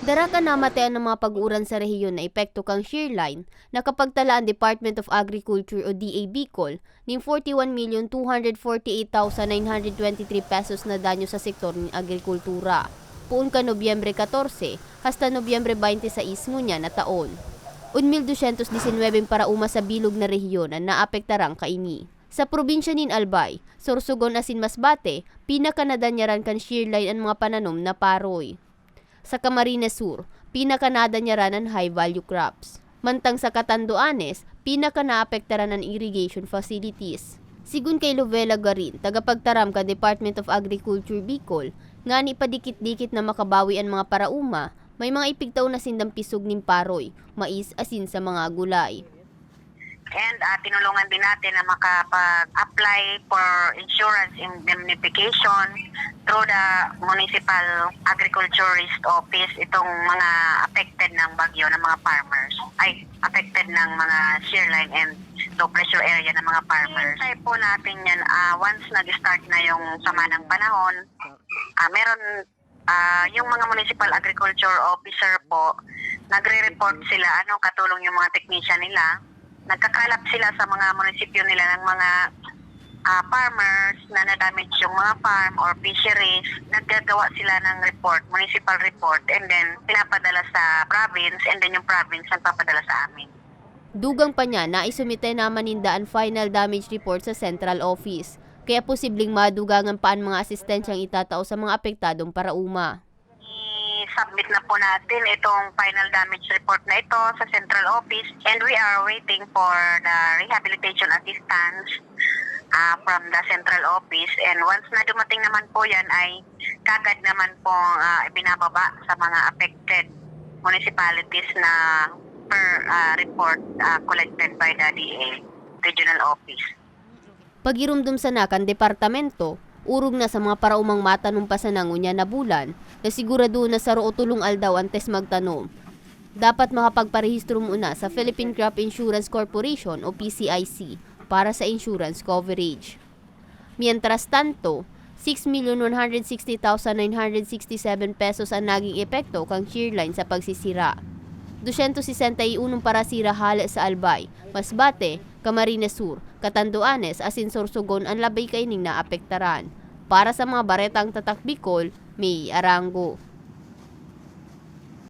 Dara ka namatayan ng mga pag-uuran sa rehiyon na epekto kang shearline na kapag talaan Department of Agriculture o DA Bicol ning 41,248,923 pesos na danyo sa sektor ng agrikultura. Puun ka Nobyembre 14 hasta Nobyembre 26 ngunya na taon. 1,219 para uma sa bilog na rehiyon na naapektarang kaini. Sa probinsya nin Albay, Sorsogon asin Masbate, pinakanadanyaran kan shearline ang mga pananom na paroy. Sa Camarines Sur, pinakanada niya ran ang high value crops. Mantang sa Catanduanes, pinaka naapektaran ng irrigation facilities. Sigun kay Lovela Garin, tagapagtaram ka Department of Agriculture Bicol, nga ni padikit-dikit na makabawi ang mga parauma, may mga ipigtaw na sindang pisog ning paroy, mais asin sa mga gulay. And ah, tinulungan din natin na makapag-apply for insurance indemnification through the Municipal Agriculturist Office itong mga affected ng bagyo ng mga farmers. Ay, affected ng mga shearline and low pressure area ng mga farmers. Hintay po natin yan ah, once nag-start na yung sama ng panahon. ah, meron ah, yung mga municipal agriculture officer po, nagre-report sila anong katulong yung mga technician nila nagkakalap sila sa mga munisipyo nila ng mga ah, farmers na na-damage yung mga farm or fisheries, naggagawa sila ng report, municipal report, and then pinapadala sa province, and then yung province ang papadala sa amin. Dugang pa niya na isumite naman ninda ang final damage report sa central office. Kaya posibleng madugangan pa ang mga asistensyang itatao sa mga apektadong parauma. I-submit na po natin itong final damage report na ito sa central office, and we are waiting for the rehabilitation assistance ah, from the central office. And once na dumating naman po yan, ay kagad naman po ah, ibinababa sa mga affected municipalities na per ah, report ah, collected by the DA regional office. Pagirumdum sa nakan departamento, urog na sa mga paraumang matanong pa sa nangunya na bulan, na sigurado na sa roo tulong aldaw antes magtanom. Dapat makapagparehistro muna sa Philippine Crop Insurance Corporation o PCIC para sa insurance coverage. Mientras tanto, 6,160,967 pesos ang naging epekto kang shearline sa pagsisira. 261 para sira hala sa Albay, Masbate, Camarines Sur, Catanduanes, asin Sorsogon ang labay kaining naapektaran. Para sa mga baretang tatak Bicol, may Arango.